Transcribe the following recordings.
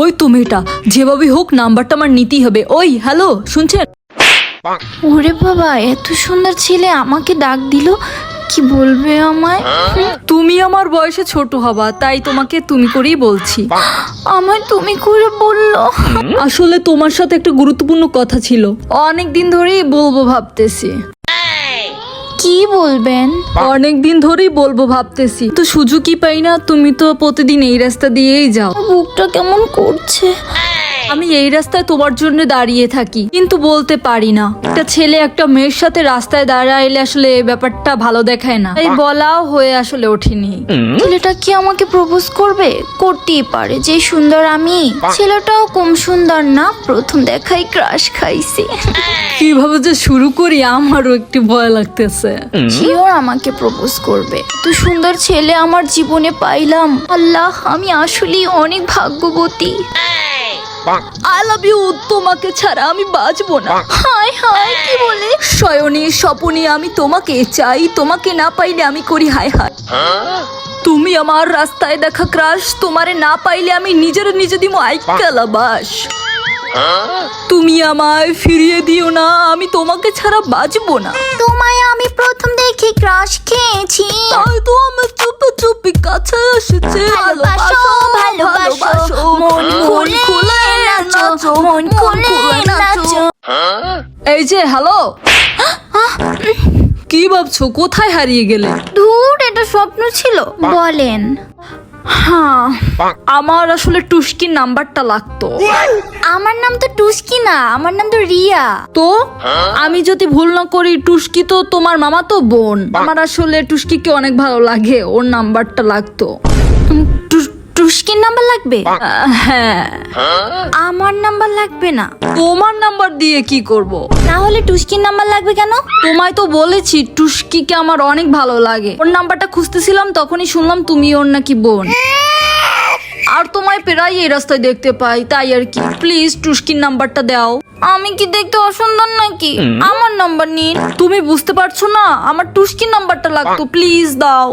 ওই তো মেয়েটা। যেভাবে হোক নাম্বারটা আমার নিতেই হবে। ওই হ্যালো শুনছেন? ওরে বাবা এত সুন্দর ছেলে আমাকে ডাক দিল। কি বলবে আমায়? তুমি আমার বয়সে ছোট হবা তাই তোমাকে তুমি করেই বলছি। আমায় তুমি করে বলল। আসলে তোমার সাথে একটা গুরুত্বপূর্ণ কথা ছিল। অনেক দিন ধরেই বলব ভাবতেছি। কি বলবেন? অনেক দিন ধরেই বলব ভাবতেছি। তো সুযোগই পাই না তুমি তো প্রতিদিন এই রাস্তা দিয়েই যাও। বুকটা কেমন করছে? আমি এই রাস্তায় তোমার জন্য দাঁড়িয়ে থাকি। কিন্তু বলতে পারি না। একটা ছেলে একটা মেয়ের সাথে রাস্তায় দাঁড়াইলে আসলে এই ব্যাপারটা ভালো দেখায় না। তাই বলাও হয়ে আসলে ওঠেনি। ছেলেটা কি আমাকে প্রপোজ করবে? করতেই পারে। যে সুন্দর আমি ছেলেটাও কম সুন্দর না। প্রথম দেখাই ক্রাশ খাইছে। কীভাবে যে শুরু করি আমারও একটু ভয় লাগতেছে। শিওর আমাকে প্রপোজ করবে। তো সুন্দর ছেলে আমার জীবনে পাইলাম। আল্লাহ আমি আসলেই অনেক ভাগ্যবতী। আই লাভ ইউ তোমাকে ছাড়া আমি বাঁচবো না। হায় হায় কি বলে? শয়নী স্বপনে আমি তোমাকে চাই। তোমাকে না পাইলে আমি করি হায় হায়। তুমি আমার রাস্তায় দেখা ক্রাশ। তোমারে না পাইলে আমি নিজের নিজে দিব আইকালা বাস তুমি আমায় ফিরিয়ে দিও না। আমি তোমাকে ছাড়া বাঁচবো না। তোমায় আমি প্রথম দেখে ক্রাশ খেয়েছি। তাই তো আমার মন নাচো। এই যে হ্যালো? কি ভাবছ? কোথায় হারিয়ে গেলে? ধুর এটা স্বপ্ন ছিল। বলেন। হ্যাঁ আমার আসলে টুস্কির নাম্বারটা লাগতো। আমার নাম তো টুস্কি না আমার নাম তো রিয়া। তো? আমি যদি ভুল না করি টুস্কি তো তোমার মামা তো বোন। আমার আসলে টুস্কিকে অনেক ভালো লাগে ওর নাম্বারটা লাগতো। নাম্বার লাগবে? হ্যাঁ। আমার নাম্বার লাগবে না। তোমার নাম্বার দিয়ে কি করব। তাহলে টুস্কির নাম্বার লাগবে কেন? তোমায় তো বলেছি টুস্কিকে আমার অনেক ভালো লাগে। ওর নাম্বারটা খুঁজতেছিলাম তখনই শুনলাম তুমি ওর নাকি বোন। আর তোমায় প্রায় এই রাস্তায় দেখতে পাই তাই আর কি। প্লিজ টুস্কির নাম্বারটা দাও। আমি কি দেখতে অসুন্দর নাকি? আমার নাম্বার নিন। তুমি বুঝতে পারছ না আমার টুস্কির নাম্বারটা লাগতো। প্লিজ দাও।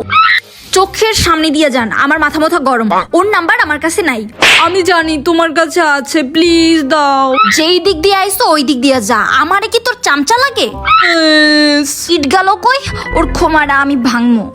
চোখের সামনে দিয়ে যান আমার মাথা মাথা গরম। ওর নাম্বার আমার কাছে নাই। আমি জানি তোমার কাছে আছে প্লিজ দাও। যেই দিক দিয়ে আইসো ওই দিক দিয়ে যা। আমারে কি তোর চামচা লাগে. সিট গেল কই? ওর খোমারা আমি ভাঙমো